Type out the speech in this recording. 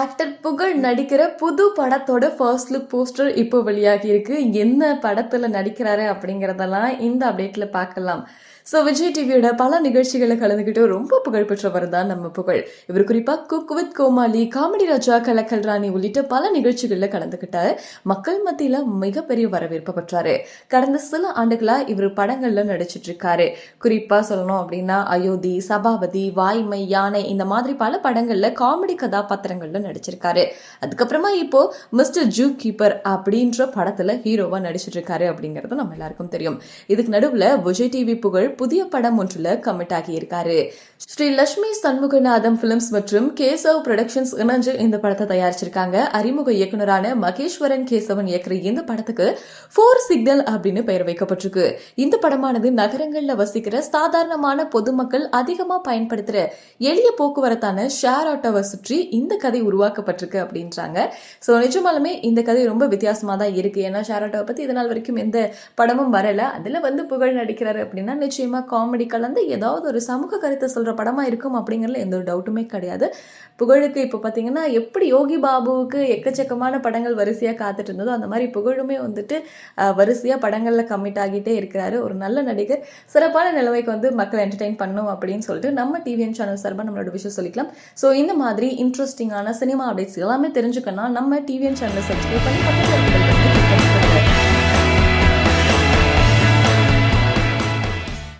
Actor புகழ் நடிக்கிற புது படத்தோட ஃபர்ஸ்ட் லுக் போஸ்டர் இப்போ வெளியாகி இருக்கு. என்ன படத்தில் நடிக்கிறாரு அப்படிங்கிறதெல்லாம் இந்த அப்டேட்ல பார்க்கலாம். ஸோ விஜய் டிவியோட பல நிகழ்ச்சிகளை கலந்துக்கிட்டு ரொம்ப புகழ்பெற்றவர் தான் நம்ம புகழ். இவர் குறிப்பாக cook with Komali comedy Raja Kalakkal Rani உள்ளிட்ட பல நிகழ்ச்சிகளில் கலந்துக்கிட்டார் மக்கள் மத்தியில் மிகப்பெரிய வரவேற்பு பெற்றாரு. கடந்த சில ஆண்டுகளாக இவர் படங்களில் நடிச்சிட்டு இருக்காரு. குறிப்பாக சொல்லணும் அப்படின்னா அயோத்தி சபாபதி வாய்மை யானை இந்த மாதிரி பல படங்களில் காமெடி கதாபாத்திரங்களில் நடிச்சிருக்காரு. அதுக்கப்புறமா இப்போ மிஸ்டர் ஜூ கீப்பர் அப்படின்ற படத்துல ஹீரோவா நடிச்சிட்டு இருக்காரு அப்படிங்கிறது நம்ம எல்லாருக்கும் தெரியும். இதுக்கு நடுவுல விஜய் டிவி புகழ் புதிய படம் ஒன்றுல கமிட் ஆகி இருக்காரு ஸ்ரீ லட்சுமி சண்முகநாதம் பிலிம்ஸ் மற்றும் கேசவ் ப்ரொடக்ஷன்ஸ் இணைஞ்சு இந்த படத்தை தயாரிச்சிருக்காங்க. அறிமுக இயக்குனரான மகேஸ்வரன் கேசவன் இயக்குற இந்த படத்துக்கு ஃபோர் சிக்னல் அப்படின்னு பெயர் வைக்கப்பட்டிருக்கு. இந்த படமானது நகரங்கள்ல வசிக்கிற சாதாரணமான பொதுமக்கள் அதிகமா பயன்படுத்துற எளிய போக்குவரத்தான ஷேர் ஆட்டோவை சுற்றி இந்த கதை உருவாக்கப்பட்டிருக்கு அப்படின்றாங்க. ஸோ நிஜமாலுமே இந்த கதை ரொம்ப வித்தியாசமாக தான் இருக்குது ஏன்னா ஷேர் ஆட்டோவை இதனால் இது நாள் வரைக்கும் எந்த படமும் வரலை. அதில் வந்து புகழ் நடிக்கிறாரு அப்படின்னா நிச்சயமாக காமெடி கலந்து ஏதாவது ஒரு சமூக கருத்தை சொல்கிற படமாக இருக்கும் அப்படிங்கிறதுல எந்த ஒரு டவுட்டுமே கிடையாது. புகழுக்கு இப்போ பார்த்தீங்கன்னா எப்படி யோகி பாபுவுக்கு எக்கச்சக்கமான படங்கள் வரிசையாக காத்துட்டு இருந்ததோ அந்த மாதிரி புகழுமே வந்துட்டு வரிசையாக படங்களில் கம்மிட் ஆகிட்டே இருக்கிறாரு. ஒரு நல்ல நடிகர். சிறப்பான நிலைமைக்கு வந்து மக்கள் என்டர்டெயின் பண்ணும் அப்படின்னு சொல்லிட்டு நம்ம டிவிஎன் சேனல் சார்பாக நம்மளோட விஷயம் சொல்லிக்கலாம். ஸோ இந்த மாதிரி இன்ட்ரெஸ்டிங்கான சினிமா அப்டேட்ஸ் எல்லாமே தெரிஞ்சுக்கணும் நம்ம டிவிஎன் சேனலை சப்ஸ்கிரைப் பண்ணி பக்கத்தில்